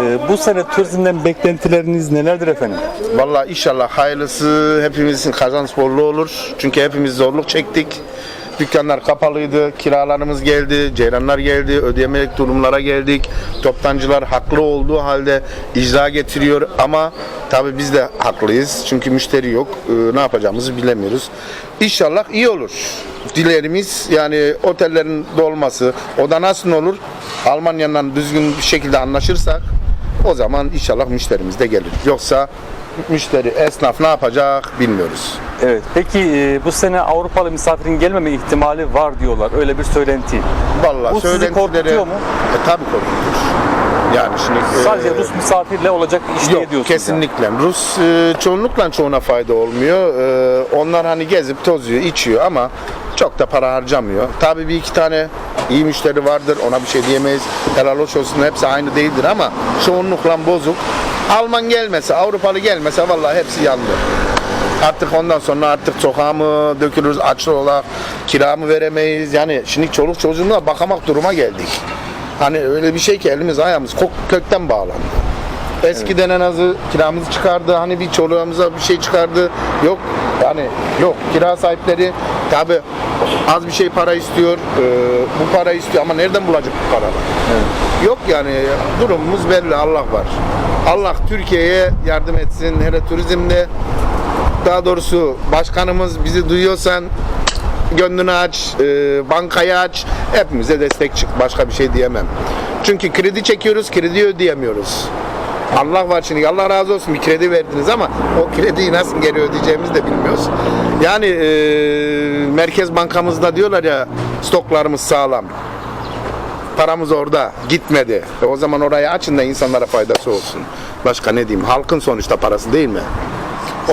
Ee, bu sene turizmden beklentileriniz nelerdir efendim? Vallahi inşallah hayırlısı hepimizin kazanç olur. Çünkü hepimiz zorluk çektik. Dükkanlar kapalıydı, kiralarımız geldi, ceyranlar geldi, ödeyemelik durumlara geldik. Toptancılar haklı olduğu halde icra getiriyor ama tabii biz de haklıyız. Çünkü müşteri yok. Ee, ne yapacağımızı bilemiyoruz. İnşallah iyi olur. Dilerimiz yani otellerin dolması, o da nasıl olur? Almanya'dan düzgün bir şekilde anlaşırsak o zaman inşallah müşterimiz de gelir. Yoksa müşteri, esnaf ne yapacak bilmiyoruz. Evet. Peki e, bu sene Avrupalı misafirin gelmeme ihtimali var diyorlar. Öyle bir söylenti. Vallahi Bu sizi söylentileri- korkutuyor mu? E, tabii korkutur. Yani şimdi e, Sadece Rus misafirle olacak iş diye Yok diyorsunuz. kesinlikle. Rus e, çoğunlukla çoğuna fayda olmuyor. E, onlar hani gezip tozuyor, içiyor ama çok da para harcamıyor. Tabii bir iki tane iyi müşteri vardır. Ona bir şey diyemeyiz. Helal hoş olsun hepsi aynı değildir ama çoğunlukla bozuk. Alman gelmese, Avrupalı gelmese vallahi hepsi yandı. Artık ondan sonra artık sokağa mı dökülürüz, aç olarak kira mı veremeyiz? Yani şimdi çoluk çocuğuna bakamak duruma geldik. Hani öyle bir şey ki elimiz ayağımız kökten bağlandı. Eskiden en azı kiramızı çıkardı. Hani bir çoluğumuza bir şey çıkardı. Yok yani yok. Kira sahipleri tabi az bir şey para istiyor. Ee, bu para istiyor ama nereden bulacak bu paraları? Yok yani durumumuz belli. Allah var. Allah Türkiye'ye yardım etsin. Hele turizmde daha doğrusu başkanımız bizi duyuyorsan gönlünü aç, e, bankayı aç, hepimize destek çık. Başka bir şey diyemem. Çünkü kredi çekiyoruz, kredi ödeyemiyoruz. Allah var şimdi, Allah razı olsun bir kredi verdiniz ama o krediyi nasıl geri ödeyeceğimizi de bilmiyoruz. Yani e, Merkez Bankamızda diyorlar ya stoklarımız sağlam. Paramız orada gitmedi. E, o zaman orayı açın da insanlara faydası olsun. Başka ne diyeyim? Halkın sonuçta parası değil mi?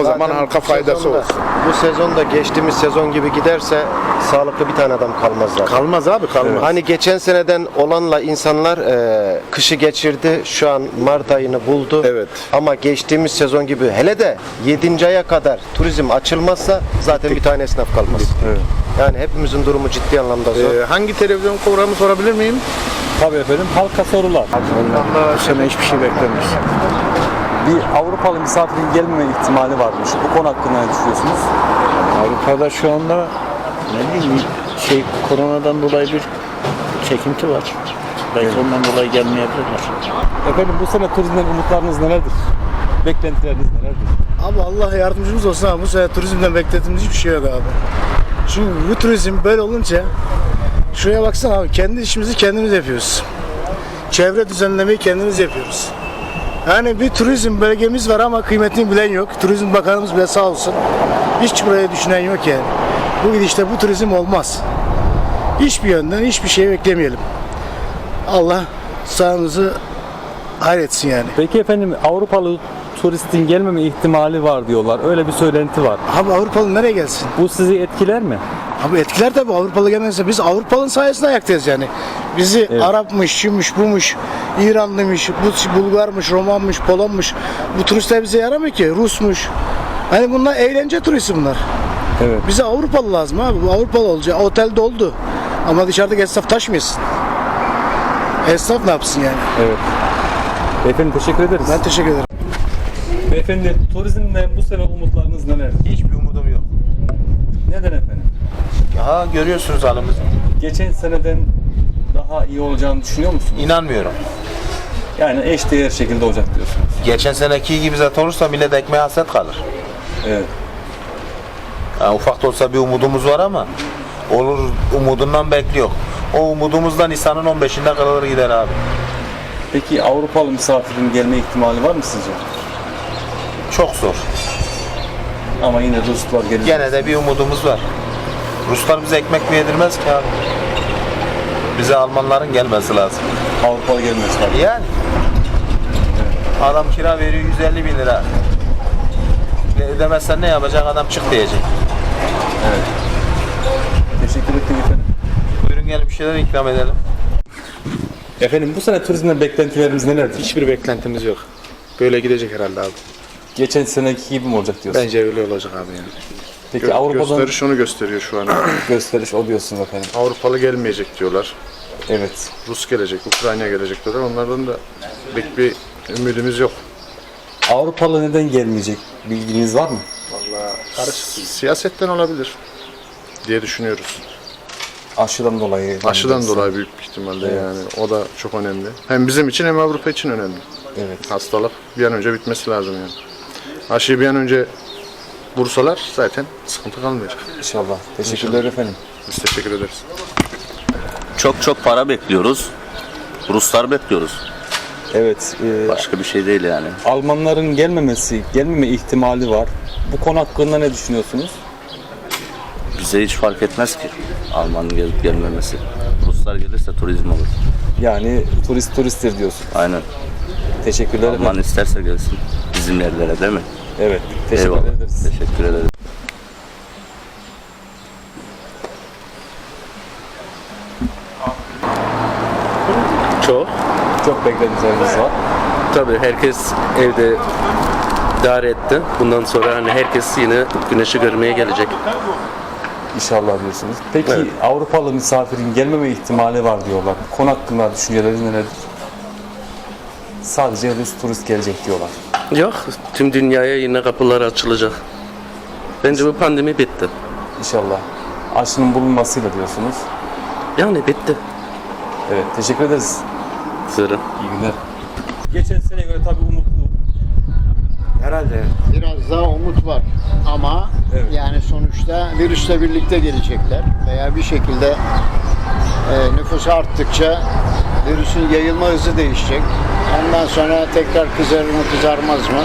O zaman Zaten halka bu faydası sezonda- olsun. Bu sezonda geçtiğimiz sezon gibi giderse sağlıklı bir tane adam kalmaz zaten. Kalmaz abi kalmaz. Hani geçen seneden olanla insanlar e, kışı geçirdi. Şu an Mart ayını buldu. Evet. Ama geçtiğimiz sezon gibi hele de 7. aya kadar turizm açılmazsa zaten bir tane esnaf kalmaz. Yani hepimizin durumu ciddi anlamda zor. Ee, hangi televizyon programı sorabilir miyim? Tabii efendim. Halka sorular. Allah sene hiçbir şey beklemiş. Bir Avrupalı misafirin gelmeme ihtimali varmış. Bu konu hakkında ne düşünüyorsunuz? Avrupa'da şu anda ne bileyim şey koronadan dolayı bir çekinti var. Belki ondan dolayı gelmeyebilirler. Efendim bu sene turizmden umutlarınız nelerdir? Beklentileriniz nelerdir? Abi Allah yardımcımız olsun abi. Bu sene turizmden beklediğimiz hiçbir şey yok abi. Çünkü bu turizm böyle olunca şuraya baksana abi kendi işimizi kendimiz yapıyoruz. Çevre düzenlemeyi kendimiz yapıyoruz. Yani bir turizm bölgemiz var ama kıymetini bilen yok. Turizm Bakanımız bile sağ olsun. Hiç buraya düşünen yok yani. Bu gidişte bu turizm olmaz. Hiçbir yönden hiçbir şey beklemeyelim. Allah sağımızı hayretsin yani. Peki efendim Avrupalı turistin gelmeme ihtimali var diyorlar. Öyle bir söylenti var. Abi Avrupalı nereye gelsin? Bu sizi etkiler mi? Abi etkiler tabii Avrupalı gelmezse biz Avrupa'nın sayesinde ayaktayız yani. Bizi Arapmış, şuymuş, bumuş, İranlıymış, bu Bulgarmış, Romanmış, Polonmuş. Bu turistler bize yaramıyor ki. Rusmuş. Hani bunlar eğlence turisti bunlar. Evet. Bize Avrupalı lazım abi. Bu Avrupalı olacak. Otel doldu. Ama dışarıdaki esnaf taşmıyorsun. Esnaf ne yapsın yani? Evet. Beyefendi teşekkür ederiz. Ben teşekkür ederim. Beyefendi turizmden bu sene umutlarınız neler? Hiçbir umudum yok. Neden efendim? Ha görüyorsunuz halimizi. Geçen seneden daha iyi olacağını düşünüyor musunuz? İnanmıyorum. Yani eş değer şekilde olacak diyorsunuz. Geçen seneki gibi zaten olursa millet ekmeğe hasret kalır. Evet. Ha, ufak da olsa bir umudumuz var ama olur umudundan bekliyor. O umudumuzdan Nisan'ın 15'inde kalır gider abi. Peki Avrupalı misafirin gelme ihtimali var mı sizce? Çok zor. Ama yine Ruslar gelecek. Gene de bir umudumuz var. Ruslar bize ekmek mi yedirmez ki abi? Bize Almanların gelmesi lazım. Avrupalı gelmesi lazım. Yani. Adam kira veriyor 150 bin lira. Ve Ödemezsen ne yapacak adam çık diyecek. Teşekkür ettim efendim. Buyurun gelin bir şeyler ikram edelim. Efendim bu sene turizmden beklentilerimiz nelerdir? Hiçbir beklentimiz yok. Böyle gidecek herhalde abi. Geçen seneki gibi mi olacak diyorsun? Bence öyle olacak abi yani. Peki Gö- Avrupa'dan gösteriş onu gösteriyor şu an. gösteriş o diyorsun efendim. Avrupalı gelmeyecek diyorlar. Evet. Rus gelecek, Ukrayna gelecek diyorlar. Onlardan da pek bir Ümidimiz yok. Avrupalı neden gelmeyecek? Bilginiz var mı? Siyasetten olabilir diye düşünüyoruz. Aşıdan dolayı. Aşıdan dolayı büyük bir ihtimalle yani. O da çok önemli. Hem bizim için hem Avrupa için önemli. Evet. Hastalık bir an önce bitmesi lazım yani. Aşıyı bir an önce vursalar zaten sıkıntı kalmayacak. İnşallah. Teşekkürler efendim. Biz teşekkür ederiz. Çok çok para bekliyoruz. Ruslar bekliyoruz. Evet. e, Başka bir şey değil yani. Almanların gelmemesi, gelmeme ihtimali var. Bu konu hakkında ne düşünüyorsunuz? Bize hiç fark etmez ki Alman'ın gelip gelmemesi. Ruslar gelirse turizm olur. Yani turist turisttir diyorsun. Aynen. Teşekkürler Alman efendim. isterse gelsin bizim yerlere değil mi? Evet. Teşekkür Eyvallah. ederiz. Teşekkür ederiz. Beklentilerimiz var. Tabii herkes evde idare etti. Bundan sonra hani herkes yine güneşi görmeye gelecek. İnşallah diyorsunuz. Peki Evet. Avrupalı misafirin gelmeme ihtimali var diyorlar. Konu hakkında düşünceleriniz nelerdir? Sadece Rus turist gelecek diyorlar. Yok, tüm dünyaya yine kapılar açılacak. Bence bu pandemi bitti. İnşallah. Aşının bulunmasıyla diyorsunuz. Yani bitti. Evet. Teşekkür ederiz. Zırı. İyi günler. Geçen sene göre tabii umutlu. Herhalde. Biraz daha umut var ama Evet. yani sonuçta virüsle birlikte gelecekler veya bir şekilde e, nüfus arttıkça virüsün yayılma hızı değişecek. Ondan sonra tekrar kızarır mı kızarmaz mı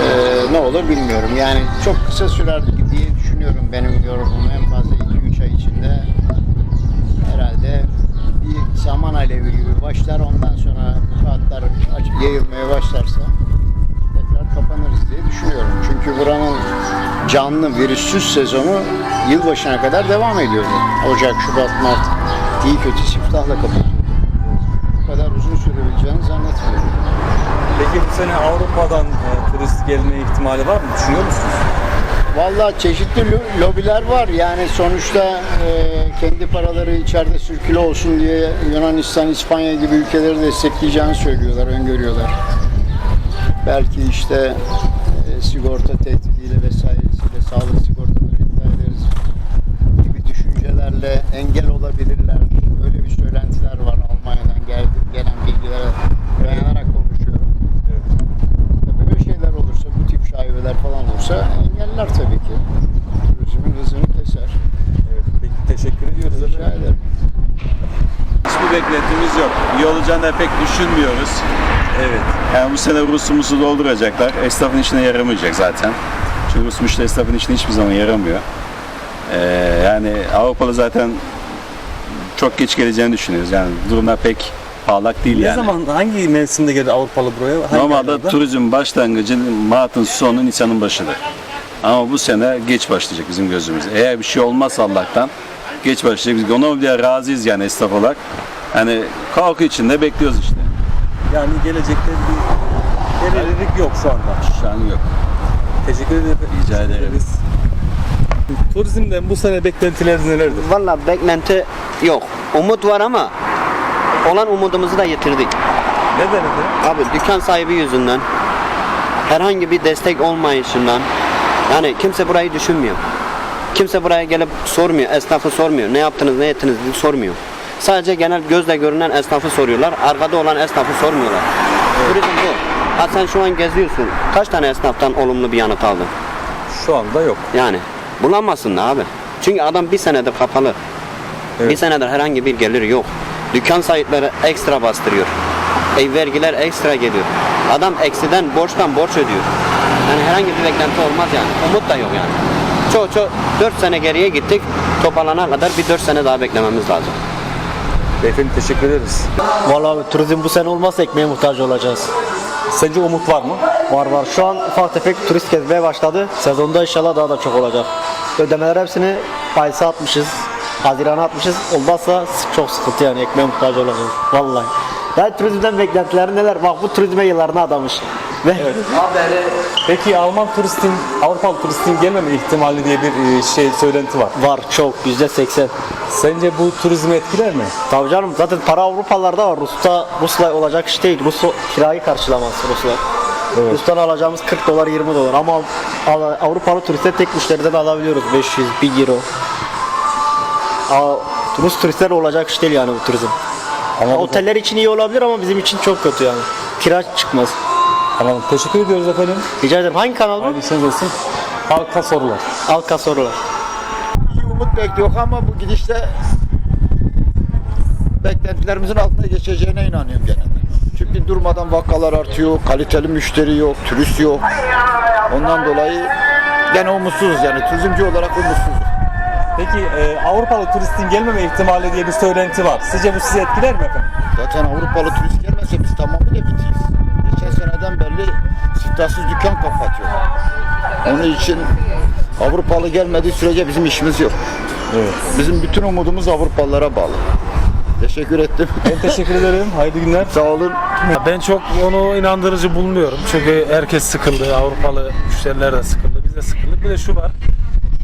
e, ne olur bilmiyorum. Yani çok kısa sürer diye düşünüyorum benim yorumum en fazla 2-3 ay içinde herhalde bir zaman alevi gibi başlar ondan sonra aç- yayılmaya başlarsa tekrar kapanırız diye düşünüyorum. Çünkü buranın canlı virüssüz sezonu yılbaşına kadar devam ediyordu. Ocak, Şubat, Mart iyi kötü siftahla kapatıyordu. Bu kadar uzun sürebileceğini zannetmiyorum. Peki bu sene Avrupa'dan e, turist gelme ihtimali var mı? Düşünüyor musunuz? Vallahi çeşitli lo- lobiler var. Yani sonuçta e, kendi paraları içeride sürkülü olsun diye Yunanistan, İspanya gibi ülkeleri destekleyeceğini söylüyorlar, öngörüyorlar. Belki işte e, sigorta tehdidiyle vesairesiyle sağlık sigortaları iptal ederiz gibi düşüncelerle engel olabilirler. Öyle bir söylentiler var Almanya'dan gel, gelen bilgilere dayanarak konuşuyorum. Ya Böyle şeyler olursa, bu tip şaibeler falan olursa engeller tabii ki. Turizmin hızını keser. Evet. Peki teşekkür ediyoruz Rica efendim. ederim. Hiçbir beklentimiz yok. İyi olacağını da pek düşünmüyoruz. Evet. Yani bu sene Rus'umuzu dolduracaklar. Esnafın işine yaramayacak zaten. Çünkü Rus müşteri esnafın işine hiçbir zaman yaramıyor. Ee, yani Avrupalı zaten çok geç geleceğini düşünüyoruz. Yani durumlar pek parlak değil Ne yani. zaman hangi mevsimde gelir Avrupalı buraya? Hangi Normalde aylarda? turizm başlangıcı Mart'ın sonu Nisan'ın başıdır. Ama bu sene geç başlayacak bizim gözümüzde. Eğer bir şey olmazsa Allah'tan geç başlayacak. Biz ona bile razıyız yani esnaf olarak. Hani korku içinde bekliyoruz işte. Yani gelecekte bir belirlilik yok şu anda. Şu an yok. Teşekkür ederim. Rica ederim. Turizmden bu sene beklentileriniz nelerdir? Valla beklenti yok. Umut var ama olan umudumuzu da yitirdik. Neden efendim? Abi dükkan sahibi yüzünden herhangi bir destek olmayışından yani kimse burayı düşünmüyor. Kimse buraya gelip sormuyor, esnafı sormuyor. Ne yaptınız, ne ettiniz diye sormuyor. Sadece genel gözle görünen esnafı soruyorlar. Arkada olan esnafı sormuyorlar. Turizm bu. Ha sen şu an geziyorsun. Kaç tane esnaftan olumlu bir yanıt aldın? Şu anda yok. Yani bulamazsın da abi. Çünkü adam bir senedir kapalı. Bir Evet. senedir herhangi bir geliri yok. Dükkan sahipleri ekstra bastırıyor. Ev vergiler ekstra geliyor. Adam eksiden borçtan borç ödüyor. Yani herhangi bir beklenti olmaz yani. Umut da yok yani. Çok çok 4 sene geriye gittik. Toparlanana kadar bir 4 sene daha beklememiz lazım. Beyefendi teşekkür ederiz. Vallahi turizm bu sene olmazsa ekmeğe muhtaç olacağız. Sence umut var mı? Var var. Şu an ufak tefek turist gezmeye başladı. Sezonda inşallah daha da çok olacak. Ödemeler hepsini Mayıs'a atmışız. Haziran'a atmışız. Olmazsa çok sıkıntı yani ekmeğe muhtaç olacağız. Vallahi. Yani turizmden beklentileri neler? Bak bu turizme yıllarını adamış. Peki Alman turistin, Avrupalı turistin gelmeme ihtimali diye bir e, şey söylenti var. Var çok yüzde seksen. Sence bu turizmi etkiler mi? Tabii canım zaten para Avrupalılarda var. Rus'ta Rus'la olacak iş değil. Rus o- kirayı karşılamaz Ruslar. Rus'tan alacağımız 40 dolar 20 dolar ama Av- Avrupalı turiste tek müşteriden alabiliyoruz 500 1 euro. Aa, Rus turistler olacak iş değil yani bu turizm. Ama Oteller için iyi olabilir ama bizim için çok kötü yani. Kira çıkmaz. Tamam, teşekkür ediyoruz efendim. Rica ederim. Hangi kanal bu? Hayırlı işiniz olsun. Halka sorular. Alka sorular. İyi umut bekliyor ama bu gidişte beklentilerimizin altına geçeceğine inanıyorum gene de. Çünkü durmadan vakalar artıyor, kaliteli müşteri yok, turist yok. Ondan dolayı gene umutsuzuz yani turizmci olarak umutsuzuz. Peki e, Avrupalı turistin gelmeme ihtimali diye bir söylenti var. Sizce bu sizi etkiler mi efendim? Zaten Avrupalı turist gelmezse biz tamamıyla bitiyiz. Seneden beri siftahsız dükkan kapatıyor. Onun için Avrupalı gelmediği sürece bizim işimiz yok. Bizim bütün umudumuz Avrupalılara bağlı. Teşekkür ettim. Ben teşekkür ederim. Hayırlı günler. Sağ olun. Ben çok onu inandırıcı bulmuyorum. Çünkü herkes sıkıldı. Avrupalı müşteriler de sıkıldı. Biz de sıkıldık. Bir de şu var.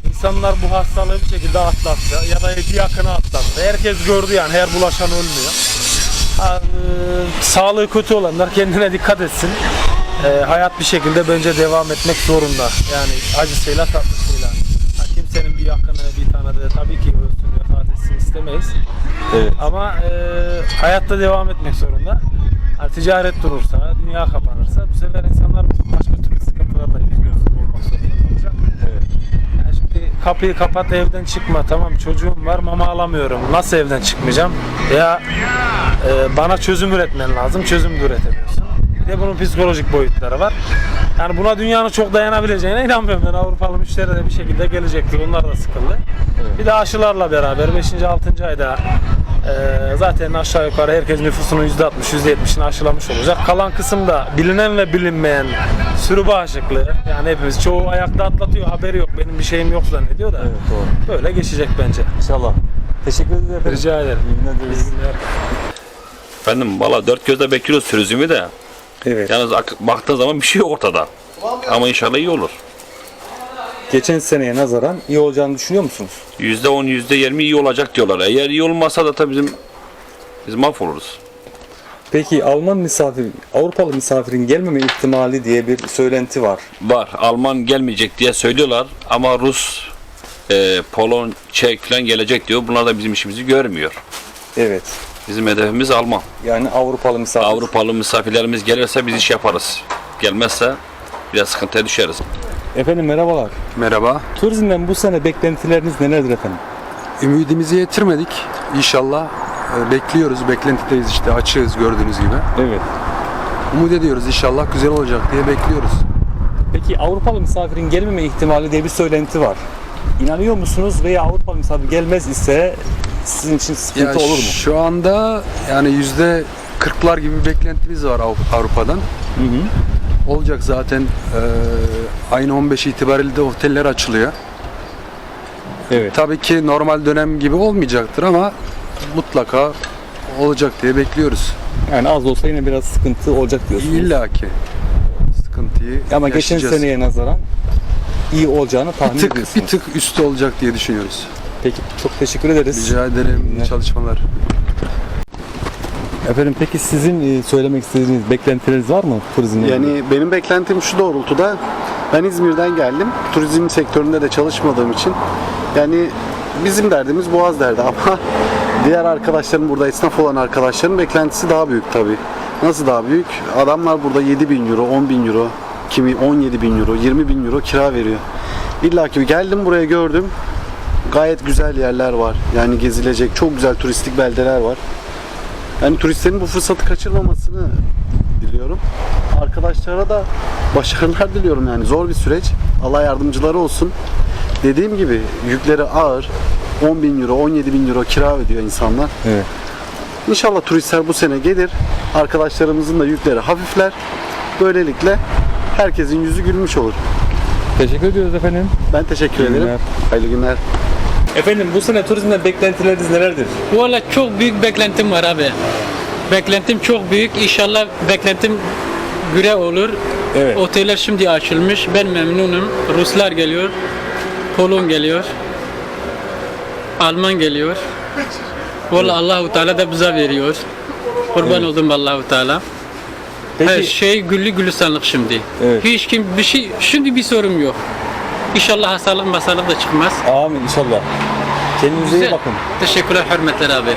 İnsanlar bu hastalığı bir şekilde atlattı. Ya da bir yakını atlattı. Herkes gördü yani. Her bulaşan ölmüyor. Ha, e, sağlığı kötü olanlar kendine dikkat etsin. E, hayat bir şekilde bence devam etmek zorunda. Yani acısıyla tatlısıyla. Ha, kimsenin bir yakını, bir tanıdığı tabii ki ölsün, vefat etsin istemeyiz. Evet. Ama e, hayatta devam etmek zorunda. Ha, ticaret durursa, dünya kapanırsa bu sefer insanlar başka türlü sıkıntılarla yüz göz olmak zorunda kalacak. Evet. Yani şimdi kapıyı kapat evden çıkma tamam çocuğum var mama alamıyorum. Nasıl evden çıkmayacağım? Ya e, bana çözüm üretmen lazım. Çözüm de üretemiyorsun. Bir de bunun psikolojik boyutları var. Yani buna dünyanın çok dayanabileceğine inanmıyorum ben. Avrupalı müşteri de bir şekilde gelecektir. Onlar da sıkıldı. Bir de aşılarla beraber 5. 6. ayda e, zaten aşağı yukarı herkes nüfusunun %60, %70'ini aşılamış olacak. Kalan kısım da bilinen ve bilinmeyen sürü bağışıklığı. Yani hepimiz çoğu ayakta atlatıyor. Haberi yok. Benim bir şeyim yok zannediyor da. Evet doğru. Böyle geçecek bence. İnşallah. Teşekkür ederim efendim. Rica ederim. İyi günler dileriz. İyi günler. Efendim valla dört gözle bekliyoruz turizmi de. Evet. Yalnız ak- baktığın zaman bir şey yok ortada. Ama inşallah iyi olur. Geçen seneye nazaran iyi olacağını düşünüyor musunuz? Yüzde on, yüzde yirmi iyi olacak diyorlar. Eğer iyi olmasa da tabii bizim biz mahvoluruz. Peki Alman misafir, Avrupalı misafirin gelmeme ihtimali diye bir söylenti var. Var. Alman gelmeyecek diye söylüyorlar ama Rus, e, Polon, Çek falan gelecek diyor. Bunlar da bizim işimizi görmüyor. Evet. Bizim hedefimiz Alman. Yani Avrupalı misafir. Avrupalı misafirlerimiz gelirse biz iş yaparız. Gelmezse biraz sıkıntıya düşeriz. Efendim merhabalar. Merhaba. Turizmden bu sene beklentileriniz nelerdir efendim? Ümidimizi yitirmedik. İnşallah e, bekliyoruz. Beklentideyiz işte. Açığız gördüğünüz gibi. Evet. Umut ediyoruz inşallah güzel olacak diye bekliyoruz. Peki Avrupalı misafirin gelmeme ihtimali diye bir söylenti var. İnanıyor musunuz veya Avrupalı misafir gelmez ise sizin için sıkıntı olur mu? Şu anda yani yüzde kırklar gibi bir beklentimiz var Av- Avrupa'dan. Olacak zaten e, ayın 15 itibariyle de oteller açılıyor. Evet. Tabii ki normal dönem gibi olmayacaktır ama mutlaka olacak diye bekliyoruz. Yani az olsa yine biraz sıkıntı olacak diyorsunuz. İlla ki sıkıntıyı Ama geçen seneye nazaran iyi olacağını tahmin bir tık, ediyorsunuz. bir tık üstü olacak diye düşünüyoruz. Peki çok teşekkür ederiz. Rica ederim. İyi çalışmalar. Efendim peki sizin e, söylemek istediğiniz beklentileriniz var mı turizmle? ilgili? Yani benim beklentim şu doğrultuda. Ben İzmir'den geldim. Turizm sektöründe de çalışmadığım için. Yani bizim derdimiz Boğaz derdi ama diğer arkadaşlarım burada esnaf olan arkadaşların beklentisi daha büyük tabii. Nasıl daha büyük? Adamlar burada 7 bin euro, 10 bin euro, kimi 17 bin euro, 20 bin euro kira veriyor. İlla ki geldim buraya gördüm. Gayet güzel yerler var. Yani gezilecek çok güzel turistik beldeler var. Yani turistlerin bu fırsatı kaçırmamasını diliyorum. Arkadaşlara da başarılar diliyorum yani zor bir süreç. Allah yardımcıları olsun. Dediğim gibi yükleri ağır. 10 bin euro, 17 bin euro kira ödüyor insanlar. Evet. İnşallah turistler bu sene gelir. Arkadaşlarımızın da yükleri hafifler. Böylelikle herkesin yüzü gülmüş olur. Teşekkür ediyoruz efendim. Ben teşekkür İyi ederim. günler. Hayırlı günler. Efendim bu sene turizmden beklentileriniz nelerdir? Valla çok büyük beklentim var abi. Beklentim çok büyük. İnşallah beklentim güre olur. Evet. Oteller şimdi açılmış. Ben memnunum. Ruslar geliyor. Polon geliyor. Alman geliyor. Vallahi Allahu Teala da bize veriyor. Kurban oldum Allahu Teala. Her şey güllü gülistanlık şimdi. Evet. Hiç kim bir şey şimdi bir sorun yok. İnşallah hastalık masalık da çıkmaz. Amin inşallah. Kendinize iyi Güzel. bakın. Teşekkürler hürmetler abi.